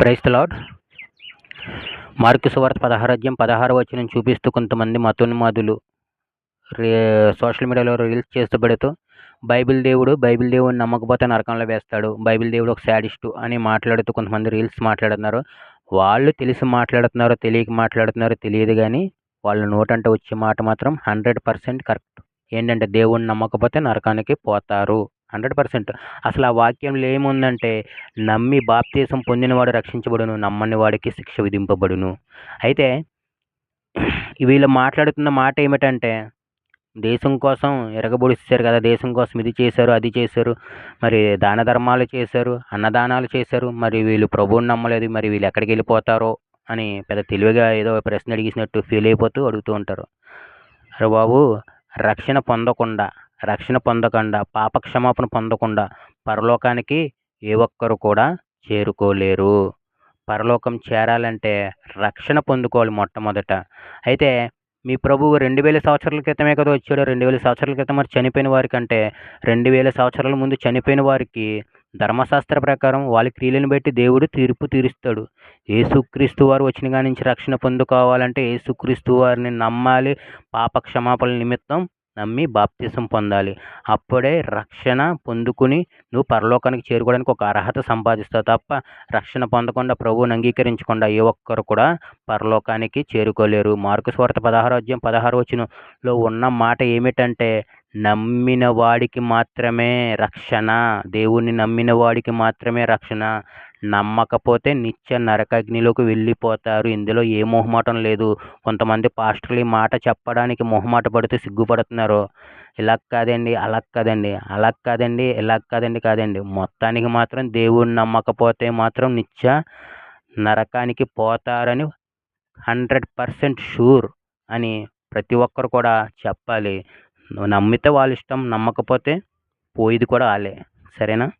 Price lord. Mark సువార్త పదహారు పదహారు వచ్చిన చూపిస్తూ కొంతమంది మతోన్మాదులు రే సోషల్ మీడియాలో రీల్స్ చేస్తూ పెడుతూ బైబిల్ దేవుడు బైబిల్ దేవుడిని నమ్మకపోతే నరకంలో వేస్తాడు బైబిల్ దేవుడు ఒక శాడిస్టు అని మాట్లాడుతూ కొంతమంది రీల్స్ మాట్లాడుతున్నారు. వాళ్ళు తెలిసి మాట్లాడుతున్నారో తెలియక మాట్లాడుతున్నారో తెలియదు కానీ వాళ్ళ నోటంటే వచ్చే మాట మాత్రం హండ్రెడ్ పర్సెంట్ కరెక్ట్. ఏంటంటే దేవుడిని నమ్మకపోతే నరకానికి పోతారు. Hundred percent. అసలు ఆ వాక్యంలో ఏముందంటే నమ్మి బాప్తీసం పొందినవాడు రక్షించబడును నమ్మని వాడికి శిక్ష విధింపబడును. అయితే వీళ్ళు మాట్లాడుతున్న మాట ఏమిటంటే దేశం కోసం ఎరగబొడిస్తారు కదా దేశం కోసం ఇది చేశారు అది చేశారు మరి దాన ధర్మాలు చేశారు అన్నదానాలు చేశారు మరి వీళ్ళు ప్రభువుని నమ్మలేదు మరి వీళ్ళు ఎక్కడికి వెళ్ళిపోతారో అని పెద్ద తెలివిగా ఏదో ప్రశ్న అడిగినట్టు ఫీల్ అయిపోతూ అడుగుతూ ఉంటారు. అరే బాబు రక్షణ పొందకుండా రక్షణ పొందకుండా పాప క్షమాపణ పొందకుండా పరలోకానికి ఏ ఒక్కరు కూడా చేరుకోలేరు. పరలోకం చేరాలంటే రక్షణ పొందుకోవాలి మొట్టమొదట. అయితే మీ ప్రభువు రెండు వేల సంవత్సరాల క్రితమే కదా వచ్చాడు రెండు వేల సంవత్సరాల క్రితం మరి చనిపోయిన వారికంటే రెండు వేల సంవత్సరాల ముందు చనిపోయిన వారికి ధర్మశాస్త్ర ప్రకారం వాళ్ళ క్రియలను బట్టి దేవుడు తీర్పు తీరుస్తాడు. ఏసుక్రీస్తు వారు వచ్చిన కానించి రక్షణ పొందుకోవాలంటే ఏసుక్రీస్తు వారిని నమ్మాలి. పాప క్షమాపణ నిమిత్తం నమ్మి బాప్తిసం పొందాలి. అప్పుడే రక్షణ పొందుకుని నువ్వు పరలోకానికి చేరుకోవడానికి ఒక అర్హత సంపాదిస్తావు తప్ప రక్షణ పొందకుండా ప్రభువుని అంగీకరించకుండా ఏ ఒక్కరు కూడా పరలోకానికి చేరుకోలేరు. మార్కు స్వార్థ పదహారు అధ్యాయం పదహారు వచనంలో ఉన్న మాట ఏమిటంటే నమ్మిన వాడికి మాత్రమే రక్షణ. దేవుణ్ణి నమ్మిన వాడికి మాత్రమే రక్షణ. నమ్మకపోతే నిత్య నరకాగ్నిలోకి వెళ్ళిపోతారు. ఇందులో ఏ మొహమాటం లేదు. కొంతమంది పాస్టర్లు ఈ మాట చెప్పడానికి మొహమాట పడితే సిగ్గుపడుతున్నారు. ఇలా కాదండి అలా కాదండి అలా కాదండి ఇలా కాదండి కాదండి. మొత్తానికి మాత్రం దేవుణ్ణి నమ్మకపోతే మాత్రం నిత్య నరకానికి పోతారని హండ్రెడ్ పర్సెంట్ షూర్ అని ప్రతి ఒక్కరు కూడా చెప్పాలి. నువ్వు నమ్మితే వాళ్ళ ఇష్టం నమ్మకపోతే పోయేది కూడా వాళ్ళే. సరేనా?